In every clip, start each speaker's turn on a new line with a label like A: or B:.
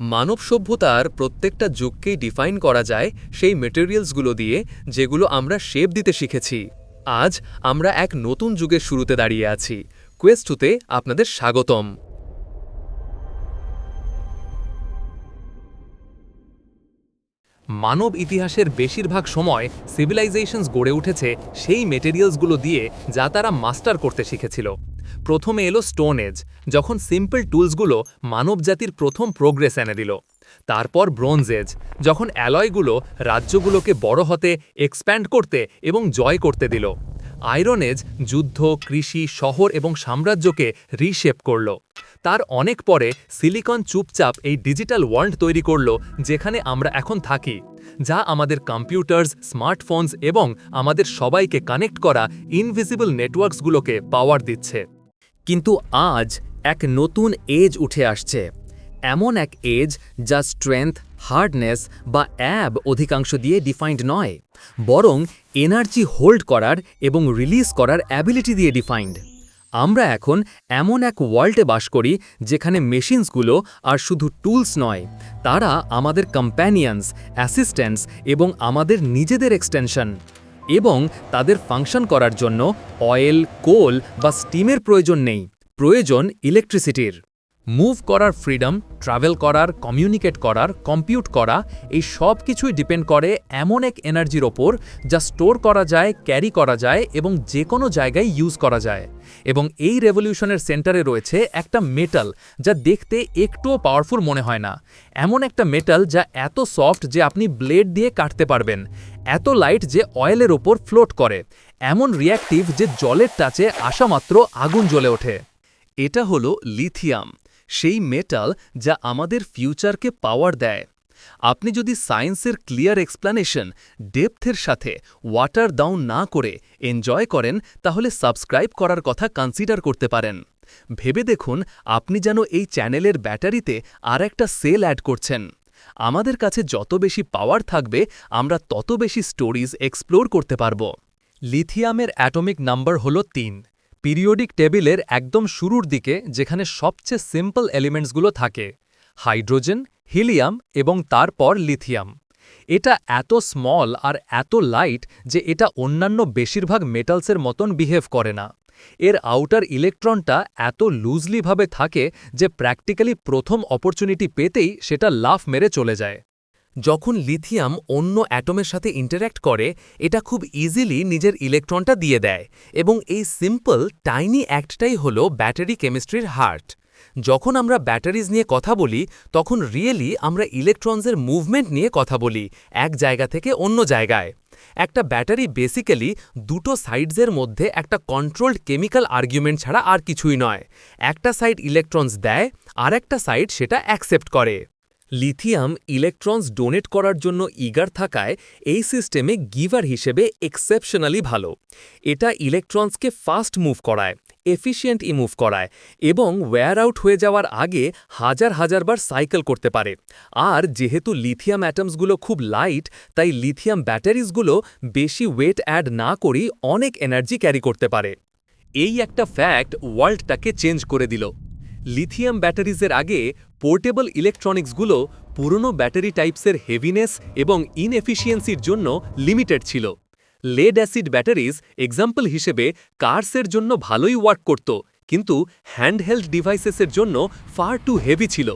A: মানব সভ্যতার প্রত্যেকটা যুগকেই ডিফাইন করা যায় সেই মেটেরিয়ালসগুলো দিয়ে যেগুলো আমরা শেপ দিতে শিখেছি। আজ আমরা এক নতুন যুগের শুরুতে দাঁড়িয়ে আছি। কোয়েস্ট টুতে আপনাদের স্বাগতম। মানব ইতিহাসের বেশিরভাগ সময় সিভিলাইজেশনস গড়ে উঠেছে সেই মেটেরিয়ালসগুলো দিয়ে যা তারা মাস্টার করতে শিখেছিল। প্রথমে এলো স্টোন এজ যখন সিম্পল টুলসগুলো মানবজাতির প্রথম প্রোগ্রেস এনে দিল। তারপর ব্রোঞ্জ এজ যখন অ্যালয়গুলো রাজ্যগুলোকে বড় হতে এক্সপ্যান্ড করতে এবং জয় করতে দিল। আয়রন এজ যুদ্ধ, কৃষি, শহর এবং সাম্রাজ্যকে রিশেপ করল। তার অনেক পরে সিলিকন চুপচাপ এই ডিজিটাল ওয়ার্ল্ড তৈরি করল, যেখানে আমরা এখন থাকি, যা আমাদের কম্পিউটার্স স্মার্টফোনস এবং আমাদের সবাইকে কানেক্ট করা ইনভিজিবল নেটওয়ার্কসগুলোকে পাওয়ার দিচ্ছে। কিন্তু আজ এক নতুন এজ উঠে আসছে। এমন এক এজ যা স্ট্রেংথ হার্ডনেস বা অ্যাব অধিকাংশ দিয়ে ডিফাইন্ড নয়, বরং এনার্জি হোল্ড করার এবং রিলিজ করার অ্যাবিলিটি দিয়ে ডিফাইন্ড আমরা এখন এমন এক ওয়ার্ল্ডে বাস করি যেখানে মেশিনসগুলো আর শুধু টুলস নয়, তারা আমাদের কম্প্যানিয়ন্স অ্যাসিস্ট্যান্টস এবং আমাদের নিজেদের এক্সটেনশন এবং তাদের ফাংশন করার জন্য অয়েল কোল বা স্টিমের প্রয়োজন নেই। প্রয়োজন ইলেকট্রিসিটির। মুভ করার ফ্রিডম, ট্রাভেল করার, কমিউনিকেট করার, কম্পিউট করা, এই সব কিছুই ডিপেন্ড করে এমন এক এনার্জির ওপর যা স্টোর করা যায়, ক্যারি করা যায় এবং যে কোনো জায়গায় ইউজ করা যায়। এবং এই রেভলিউশনের সেন্টারে রয়েছে একটা মেটাল যা দেখতে একটুও পাওয়ারফুল মনে হয় না। এমন একটা মেটাল যা এত সফট যে আপনি ব্লেড দিয়ে কাটতে পারবেন। এত লাইট যে অয়েলের ওপর ফ্লোট করে। এমন রিয়াক্টিভ যে জলের টাচে আসামাত্র আগুন জ্বলে ওঠে। এটা হলো লিথিয়াম। সেই মেটাল যা আমাদের ফিউচারকে পাওয়ার দেয়। আপনি যদি সায়েন্সের ক্লিয়ার এক্সপ্লানেশন ডেপথের সাথে ওয়াটার ডাউন না করে এনজয় করেন, তাহলে সাবস্ক্রাইব করার কথা কনসিডার করতে পারেন। ভেবে দেখুন, আপনি যেন এই চ্যানেলের ব্যাটারিতে আর একটা সেল অ্যাড করছেন। আমাদের কাছে যত বেশি পাওয়ার থাকবে, আমরা তত বেশি স্টোরিজ এক্সপ্লোর করতে পারব। লিথিয়ামের অ্যাটমিক নাম্বার হল তিন। পিরিয়ডিক টেবিলের একদম শুরুর দিকে, যেখানে সবচেয়ে সিম্পল এলিমেন্টসগুলো থাকে, হাইড্রোজেন, হিলিয়াম এবং তারপর লিথিয়াম। এটা এত স্মল আর এত লাইট যে এটা অন্যান্য বেশিরভাগ মেটালসের মতন বিহেভ করে না। এর আউটার ইলেকট্রনটা এত লুজলিভাবে থাকে যে প্র্যাকটিক্যালি প্রথম অপরচুনিটি পেতেই সেটা লাফ মেরে চলে যায়। যখন লিথিয়াম অন্য অ্যাটমের সাথে ইন্টারঅ্যাক্ট করে, এটা খুব ইজিলি নিজের ইলেকট্রনটা দিয়ে দেয় এবং এই সিম্পল টাইনি অ্যাক্টটাই হল ব্যাটারি কেমিস্ট্রির হার্ট। যখন আমরা ব্যাটারিজ নিয়ে কথা বলি, তখন রিয়েলি আমরা ইলেকট্রনসের মুভমেন্ট নিয়ে কথা বলি, এক জায়গা থেকে অন্য জায়গায়। একটা ব্যাটারি বেসিক্যালি দুটো সাইডসের মধ্যে একটা কন্ট্রোলড কেমিক্যাল আর্গুমেন্ট ছাড়া আর কিছুই নয়। একটা সাইড ইলেকট্রনস দেয় আর একটা সাইড সেটা অ্যাকসেপ্ট করে। লিথিয়াম ইলেকট্রনস ডোনেট করার জন্য ইগার থাকায় এই সিস্টেমে গিভার হিসেবে এক্সেপশনালি ভালো। এটা ইলেকট্রনসকে ফাস্ট মুভ করায়, এফিশিয়েন্ট ই মুভ করায় এবং ওয়্যার আউট হয়ে যাওয়ার আগে হাজার হাজারবার সাইকেল করতে পারে। আর যেহেতু লিথিয়াম অ্যাটমসগুলো খুব লাইট, তাই লিথিয়াম ব্যাটারিজগুলো বেশি ওয়েট অ্যাড না করেই অনেক এনার্জি ক্যারি করতে পারে। এই একটা ফ্যাক্ট ওয়ার্ল্ডটাকে চেঞ্জ করে দিল। লিথিয়াম ব্যাটারিজের আগে পোর্টেবল ইলেকট্রনিক্সগুলো পুরনো ব্যাটারি টাইপসের হেভিনেস এবং ইনএফিসিয়েন্সির জন্য লিমিটেড ছিল। লেড অ্যাসিড ব্যাটারিজ এক্সাম্পল হিসেবে কার্সের জন্য ভালোই ওয়ার্ক করত, কিন্তু হ্যান্ডহেল্ড ডিভাইসেসের জন্য ফার টু হেভি ছিল।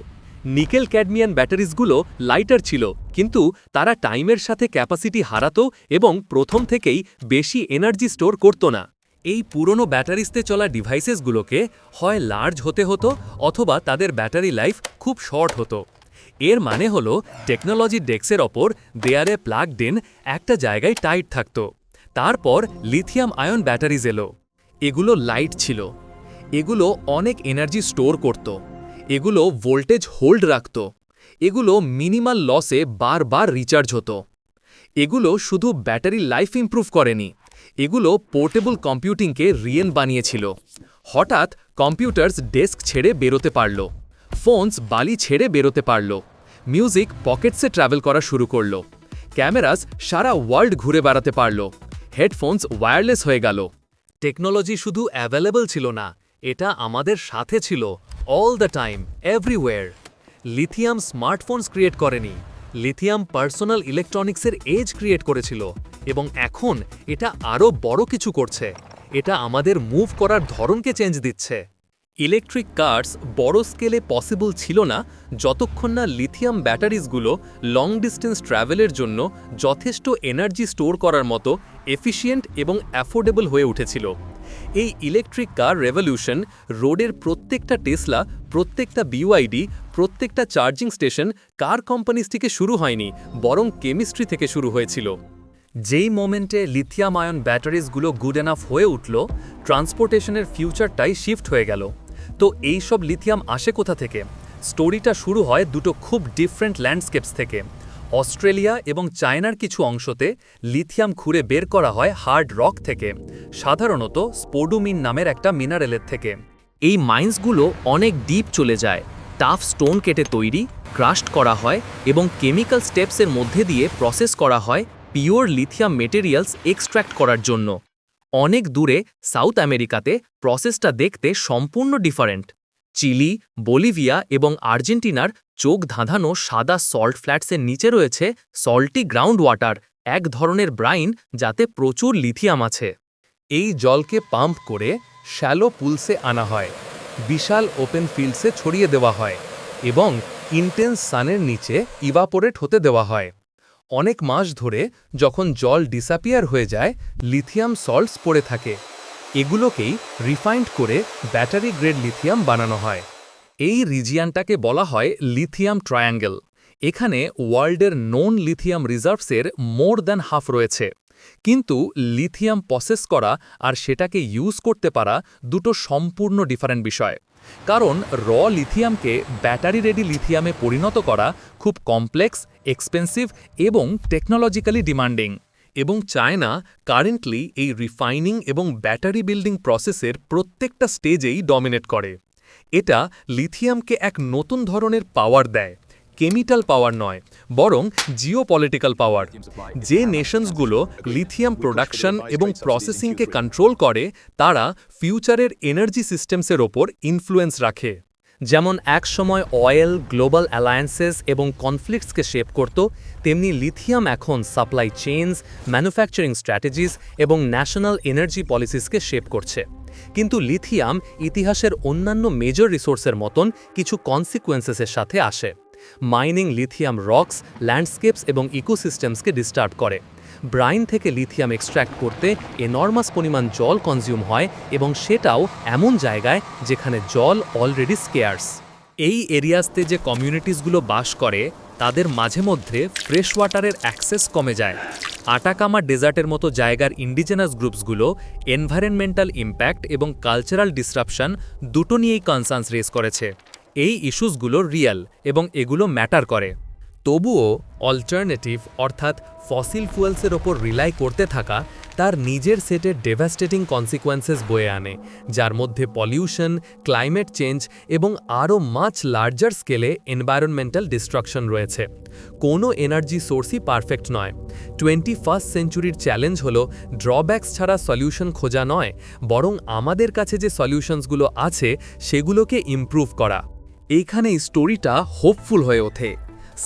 A: নিকেল ক্যাডমিয়ান ব্যাটারিজগুলো লাইটার ছিল, কিন্তু তারা টাইমের সাথে ক্যাপাসিটি হারাতো এবং প্রথম থেকেই বেশি এনার্জি স্টোর করত না। এই পুরনো ব্যাটারিসতে চলা ডিভাইসেসগুলোকে হয় লার্জ হতে হতো অথবা তাদের ব্যাটারি লাইফ খুব শর্ট হতো। এর মানে হল টেকনোলজি ডেস্কের ওপর দেয়ারে প্লাগড ইন একটা জায়গায় টাইট থাকত। তারপর লিথিয়াম আয়ন ব্যাটারিজ এলো। এগুলো লাইট ছিল। এগুলো অনেক এনার্জি স্টোর করত। এগুলো ভোল্টেজ হোল্ড রাখত। এগুলো মিনিমাল লসে বারবার রিচার্জ হতো। এগুলো শুধু ব্যাটারি লাইফ ইমপ্রুভ করেনি। এগুলো পোর্টেবল কম্পিউটিংকে রিয়েন বানিয়েছিল। হঠাৎ কম্পিউটার্স ডেস্ক ছেড়ে বেরোতে পারল। ফোনস বালি ছেড়ে বেরোতে পারল। মিউজিক পকেটসে ট্রাভেল করা শুরু করল। ক্যামেরাস সারা ওয়ার্ল্ড ঘুরে বেড়াতে পারল। হেডফোনস ওয়্যারলেস হয়ে গেল। টেকনোলজি শুধু অ্যাভেলেবল ছিল না, এটা আমাদের সাথে ছিল all the time, everywhere. Lithium smartphones create করেনি। লিথিয়াম পার্সোনাল ইলেকট্রনিক্সের এজ ক্রিয়েট করেছিল। এবং এখন এটা আরও বড় কিছু করছে। এটা আমাদের মুভ করার ধরনকে চেঞ্জ দিচ্ছে। ইলেকট্রিক কার্স বড় স্কেলে পসিবল ছিল না, যতক্ষণ না লিথিয়াম ব্যাটারিজগুলো লং ডিস্টেন্স ট্রাভেলের জন্য যথেষ্ট এনার্জি স্টোর করার মতো এফিশিয়েন্ট এবং অ্যাফোর্ডেবল হয়ে উঠেছিল। এই ইলেকট্রিক কার রেভলিউশন রোডের প্রত্যেকটা টেসলা প্রত্যেকটা বিওআইডি প্রত্যেকটা চার্জিং স্টেশন কার কোম্পানিজ থেকে শুরু হয়নি, বরং কেমিস্ট্রি থেকে শুরু হয়েছিল। যেই মোমেন্টে লিথিয়াম আয়ন ব্যাটারিজগুলো গুড এনাফ হয়ে উঠল ট্রান্সপোর্টেশনের ফিউচারটাই শিফট হয়ে গেল। তো এই সব লিথিয়াম আসে কোথা থেকে? স্টোরিটা শুরু হয় দুটো খুব ডিফারেন্ট ল্যান্ডস্কেপস থেকে। অস্ট্রেলিয়া এবং চায়নার কিছু অংশতে লিথিয়াম খুঁড়ে বের করা হয় হার্ড রক থেকে, সাধারণত স্পোডুমিন নামের একটা মিনারেলের থেকে। এই মাইন্সগুলো অনেক ডিপ চলে যায় টাফ স্টোন কেটে তৈরি ক্রাস্ট করা হয় এবং কেমিক্যাল স্টেপসের মধ্যে দিয়ে প্রসেস করা হয় পিওর লিথিয়াম মেটেরিয়ালস এক্সট্র্যাক্ট করার জন্য। অনেক দূরে সাউথ আমেরিকাতে প্রসেসটা দেখতে সম্পূর্ণ ডিফারেন্ট। চিলি, বলিভিয়া এবং আর্জেন্টিনার চোখ ধাঁধানো সাদা সল্ট ফ্ল্যাটসের নিচে রয়েছে সল্টি গ্রাউন্ড ওয়াটার, এক ধরনের ব্রাইন যাতে প্রচুর লিথিয়াম আছে। এই জলকে পাম্প করে শ্যালো পুলসে আনা হয়, বিশাল ওপেন ফিল্ডসে ছড়িয়ে দেওয়া হয় এবং ইন্টেন্স সানের নিচে ইভাপোরেট হতে দেওয়া হয়। অনেক মাস ধরে যখন জল ডিসাপিয়ার হয়ে যায় লিথিয়াম সল্টস পড়ে থাকে। এগুলোকেই রিফাইন্ড করে ব্যাটারি গ্রেড লিথিয়াম বানানো হয়। এই রিজিয়ানটাকে বলা হয় লিথিয়াম ট্রায়াঙ্গেল এখানে ওয়ার্ল্ডের নোন লিথিয়াম রিজার্ভসের মোর দ্যান হাফ রয়েছে। কিন্তু লিথিয়াম প্রসেস করা আর সেটাকে ইউজ করতে পারা দুটো সম্পূর্ণ ডিফারেন্ট বিষয়। কারণ র লিথিয়ামকে ব্যাটারি রেডি লিথিয়ামে পরিণত করা খুব কমপ্লেক্স, এক্সপেন্সিভ এবং টেকনোলজিক্যালি ডিমান্ডিং। এবং চায়না কারেন্টলি এই রিফাইনিং এবং ব্যাটারি বিল্ডিং প্রসেসের প্রত্যেকটা স্টেজেই ডমিনেট করে। এটা লিথিয়ামকে এক নতুন ধরনের পাওয়ার দেয়। কেমিক্যাল পাওয়ার নয়, বরং জিওপলিটিক্যাল পাওয়ার, যে নেশনসগুলো লিথিয়াম প্রোডাকশন এবং প্রসেসিংকে কন্ট্রোল করে, তারা ফিউচারের এনার্জি সিস্টেমসের ওপর ইনফ্লুয়েন্স রাখে। যেমন এক সময় অয়েল, গ্লোবাল অ্যালায়েন্সেস এবং কনফ্লিক্টসকে শেপ করত, তেমনি লিথিয়াম এখন সাপ্লাই চেইনস, ম্যানুফ্যাকচারিং স্ট্র্যাটেজিস এবং ন্যাশনাল এনার্জি পলিসিসকে শেপ করছে। কিন্তু লিথিয়াম ইতিহাসের অন্যান্য মেজর রিসোর্সের মতন কিছু কনসিকুয়েন্সেসের সাথে আসে। মাইনিং লিথিয়াম রক্স ল্যান্ডস্কেপস এবং ইকোসিস্টেমসকে ডিস্টার্ব করে। ব্রাইন থেকে লিথিয়াম এক্সট্র্যাক্ট করতে এনর্মাস পরিমাণ জল কনজিউম হয় এবং সেটাও এমন জায়গায় যেখানে জল অলরেডি স্কেয়ার্স এই এরিয়াসতে যে কমিউনিটিসগুলো বাস করে, তাদের মাঝে মধ্যে ফ্রেশ ওয়াটারের অ্যাক্সেস কমে যায়। আটাকামা ডেজার্টের মতো জায়গার ইন্ডিজেনাস গ্রুপসগুলো এনভায়রনমেন্টাল ইম্প্যাক্ট এবং কালচারাল ডিসরাপশন দুটো নিয়েই কনসার্নস রেস করেছে। এই ইস্যুসগুলো রিয়েল এবং এগুলো ম্যাটার করে। তবুও অল্টারনেটিভ অর্থাৎ ফসিল ফুয়েলসের ওপর রিলাই করতে থাকা তার নিজের সেটের ডেভাস্টেটিং কনসিকোয়েন্সেস বয়ে আনে, যার মধ্যে পলিউশন, ক্লাইমেট চেঞ্জ এবং আরও মাছ লার্জার স্কেলে এনভায়রনমেন্টাল ডিস্ট্রাকশন রয়েছে। কোনো এনার্জি সোর্সই পারফেক্ট নয়। টোয়েন্টি ফার্স্ট সেঞ্চুরির চ্যালেঞ্জ হল, ড্রব্যাকস ছাড়া সলিউশন খোঁজা নয়, বরং আমাদের কাছে যে সলিউশনসগুলো আছে, সেগুলোকে ইমপ্রুভ করা। এইখানে স্টোরিটা হোপফুল হয়ে ওঠে।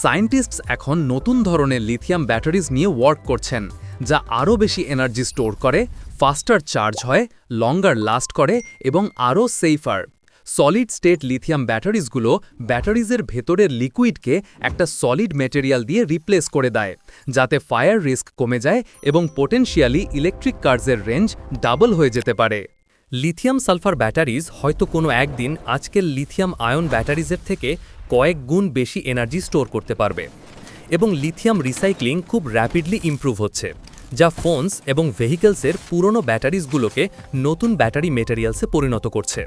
A: সায়েন্টিস্টস এখন নতুন ধরনের লিথিয়াম ব্যাটারিজ নিয়ে ওয়ার্ক করছেন, যা আরও বেশি এনার্জি স্টোর করে ফাস্টার চার্জ হয় লঙ্গার লাস্ট করে এবং আরও সেফার সলিড স্টেট লিথিয়াম ব্যাটারিজগুলো ব্যাটারিজের ভেতরের লিকুইডকে একটা সলিড মেটেরিয়াল দিয়ে রিপ্লেস করে দেয়, যাতে ফায়ার রিস্ক কমে যায় এবং পোটেনশিয়ালি ইলেকট্রিক কার্সের রেঞ্জ ডাবল হয়ে যেতে পারে। লিথিয়াম সালফার ব্যাটারিজ হয়তো কোনো একদিন আজকের লিথিয়াম আয়ন ব্যাটারিজের থেকে কয়েক গুণ বেশি এনার্জি স্টোর করতে পারবে। এবং লিথিয়াম রিসাইক্লিং খুব র্যাপিডলি ইমপ্রুভ হচ্ছে, যা ফোনস এবং ভেহিকলসের পুরনো ব্যাটারিজগুলোকে নতুন ব্যাটারি মেটেরিয়ালসে পরিণত করছে।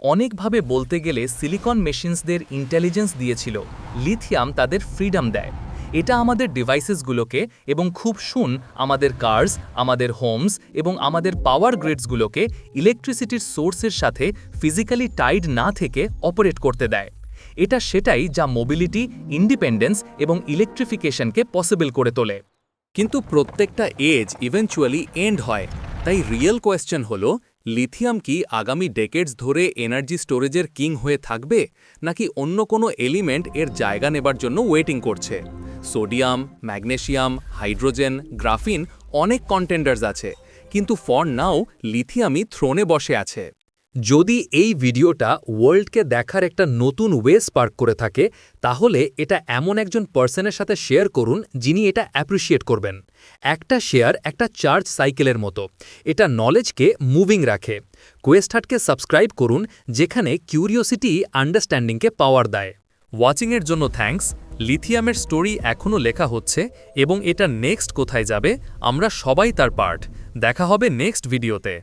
A: অনেকভাবে বলতে গেলে সিলিকন মেশিনসদের ইন্টেলিজেন্স দিয়েছিল। লিথিয়াম তাদের ফ্রিডম দেয়। এটা আমাদের ডিভাইসেসগুলোকে এবং খুব শুন আমাদের কার্স আমাদের হোমস এবং আমাদের পাওয়ার গ্রিডসগুলোকে ইলেকট্রিসিটির সোর্সের সাথে ফিজিক্যালি টাইড না থেকে অপারেট করতে দেয়। এটা সেটাই যা মোবিলিটি ইন্ডিপেন্ডেন্স এবং ইলেকট্রিফিকেশনকে পসিবল করে তোলে। কিন্তু প্রত্যেকটা এজ ইভেনচুয়ালি এন্ড হয়। তাই রিয়েল কোয়েশ্চেন হল লিথিয়াম কি আগামী ডেকেডস ধরে এনার্জি স্টোরেজের কিং হয়ে থাকবে, নাকি অন্য কোনো এলিমেন্ট এর জায়গা নেবার জন্য ওয়েটিং করছে? সোডিয়াম ম্যাগনেসিয়াম হাইড্রোজেন, গ্রাফিন অনেক কন্টেন্ডার্স আছে। কিন্তু ফর নাও লিথিয়ামই থ্রোনে বসে আছে। যদি এই ভিডিওটা ওয়ার্ল্ডকে দেখার একটা নতুন ওয়ে স্পার্ক করে থাকে, তাহলে এটা এমন একজন পার্সনের সাথে শেয়ার করুন যিনি এটা অ্যাপ্রিসিয়েট করবেন। একটা শেয়ার একটা চার্জ সাইকেলের মতো। এটা নলেজকে মুভিং রাখে। কোয়েস্টহাটকে সাবস্ক্রাইব করুন, যেখানে কিউরিওসিটি আন্ডারস্ট্যান্ডিংকে পাওয়ার দেয়। ওয়াচিংয়ের জন্য থ্যাঙ্কস, লিথিয়ামের স্টোরি এখনও লেখা হচ্ছে এবং এটা নেক্সট কোথায় যাবে, আমরা সবাই তার পার্ট। দেখা হবে নেক্সট ভিডিওতে।